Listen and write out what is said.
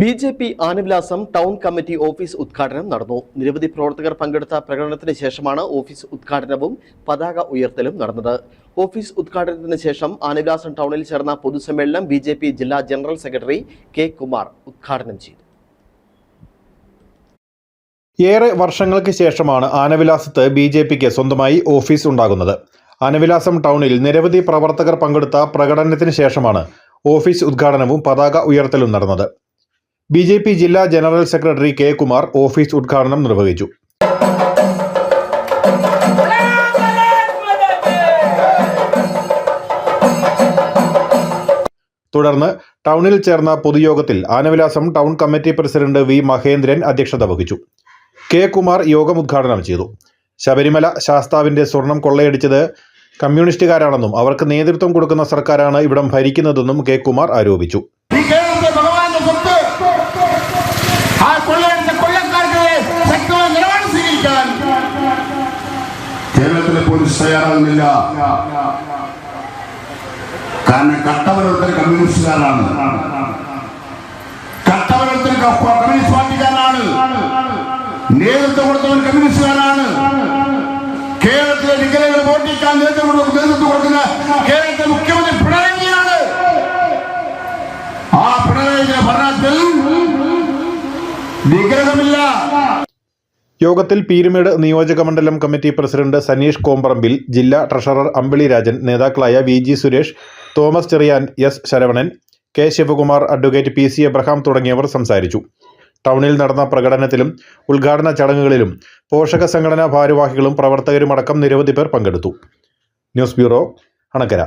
B J P Anavilasam town committee office ഉദ്ഘാടനം നടന്നു. നിരവധി പ്രവർത്തകർ പങ്കെടുത്ത പ്രകടനത്തിന് ശേഷമാണ് ഓഫീസ് ഉദ്ഘാടനവും പതാക ഉയർത്തലും നടന്നത്. ഓഫീസ് ഉദ്ഘാടനത്തിന് ശേഷം ആനവിലാസം ടൗണിൽ ചേർന്ന പൊതുസമ്മേളനം ബി ജെ പി ജില്ലാ ജനറൽ സെക്രട്ടറി കെ കുമാർ ഉദ്ഘാടനം ചെയ്തു. ഏറെ വർഷങ്ങൾക്ക് ശേഷമാണ് ആനവിലാസത്ത് ബി ജെ പിക്ക് സ്വന്തമായി ഓഫീസ് ഉണ്ടാകുന്നത്. ആനവിലാസം ടൗണിൽ നിരവധി പ്രവർത്തകർ പങ്കെടുത്ത പ്രകടനത്തിന് ശേഷമാണ് ഓഫീസ് ഉദ്ഘാടനവും പതാക ഉയർത്തലും നടന്നത്. ബി ജെ പി ജില്ലാ general secretary K Kumar office ഉദ്ഘാടനം നിർവഹിച്ചു. തുടർന്ന് ടൗണിൽ ചേർന്ന പൊതുയോഗത്തിൽ Anavilasam town committee president V Mahendran അധ്യക്ഷത വഹിച്ചു. കെ കുമാർ യോഗം ഉദ്ഘാടനം ചെയ്തു. ശബരിമല ശാസ്താവിന്റെ സ്വർണം കൊള്ളയടിച്ചത് കമ്മ്യൂണിസ്റ്റുകാരാണെന്നും അവർക്ക് നേതൃത്വം കൊടുക്കുന്ന സർക്കാരാണ് ഇവിടം ഭരിക്കുന്നതെന്നും കെ കുമാർ ആരോപിച്ചു. കേരളത്തിലെ പോലീസ് തയ്യാറാകുന്നില്ല. കാരണം കട്ടവരോരുത്തർ കമ്മ്യൂണിസ്റ്റുകാരാണ് കട്ടവരോരുത്തർ കമ്മ്യൂണിസ്റ്റ് പാർട്ടിക്കാരനാണ് നേതൃത്വം കൊടുത്തവൻ കമ്മ്യൂണിസ്റ്റുകാരാണ് കേരളത്തിലെ വികലങ്ങൾ വോട്ടിക്കാൻ നേതൃത്വം നേതൃത്വം കൊടുക്കുന്ന കേരളത്തിലെ മുഖ്യമന്ത്രി പിണറായിയാണ് ആ പിണറായിയുടെ ഭരണത്തിൽ വിഗ്രഹമില്ല. യോഗത്തിൽ പീരുമേട് നിയോജക മണ്ഡലം കമ്മിറ്റി പ്രസിഡന്റ് സനീഷ് കോമ്പറമ്പിൽ ജില്ലാ ട്രഷറർ അമ്പിളി രാജൻ നേതാക്കളായ V G Suresh Thomas Cheriyan S Saravanan K Sivakumar advocate P C Abraham തുടങ്ങിയവർ സംസാരിച്ചു. ടൗണിൽ നടന്ന പ്രകടനത്തിലും ഉദ്ഘാടന ചടങ്ങുകളിലും പോഷക സംഘടനാ ഭാരവാഹികളും പ്രവർത്തകരുമടക്കം നിരവധി പേർ പങ്കെടുത്തു. News bureau Anakkara.